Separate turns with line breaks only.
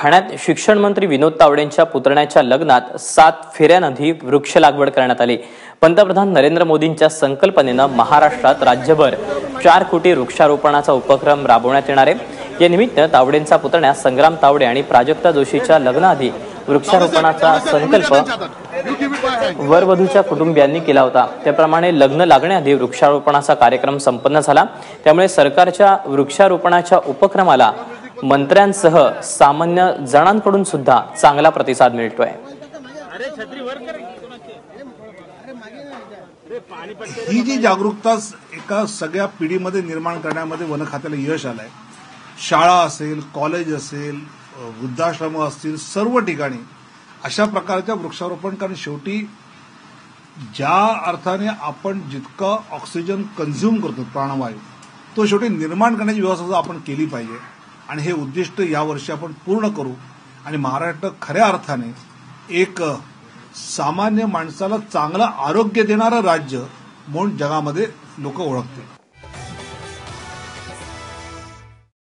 ठाण्यात शिक्षण मंत्री विनोद तावडेंच्या पुतण्याच्या लग्नात सात फेऱ्यांआधी वृक्ष लागवड करण्यात आली. पंतप्रधान नरेंद्र मोदींच्या संकल्पनेनं महाराष्ट्रात राज्यभर चार कोटी वृक्षारोपणाचा उपक्रम राबवण्यात येणार आहे. या निमित्त तावडेंचा पुतण्या संग्राम तावडे आणि प्राजक्ता जोशीच्या लग्नाआधी वृक्षारोपणाचा संकल्प वरवधूच्या कुटुंबियांनी केला होता. त्याप्रमाणे लग्न लागण्याआधी वृक्षारोपणाचा कार्यक्रम संपन्न झाला. त्यामुळे सरकारच्या वृक्षारोपणाच्या उपक्रमाला मंत्र्यांसह सामान्य जणांकडून सुद्धा चांगला प्रतिसाद मिळतोय.
ही जी जागरूकता एका सगळ्या पिढीमध्ये निर्माण करण्यामध्ये वन खात्याला यश आलंय. शाळा असेल कॉलेज असेल वृद्धाश्रम असतील सर्व ठिकाणी अशा प्रकारच्या वृक्षारोपण कारण शेवटी ज्या अर्थाने आपण जितकं ऑक्सिजन कन्झ्युम करतो प्राणवायू तो शेवटी निर्माण करण्याची व्यवस्था सुद्धा आपण केली पाहिजे. आणि हे उद्दिष्ट यावर्षी आपण पूर्ण करू. आणि महाराष्ट्र खऱ्या अर्थाने एक सामान्य माणसाला चांगलं आरोग्य देणारं राज्य म्हणून जगामध्ये लोक ओळखतील.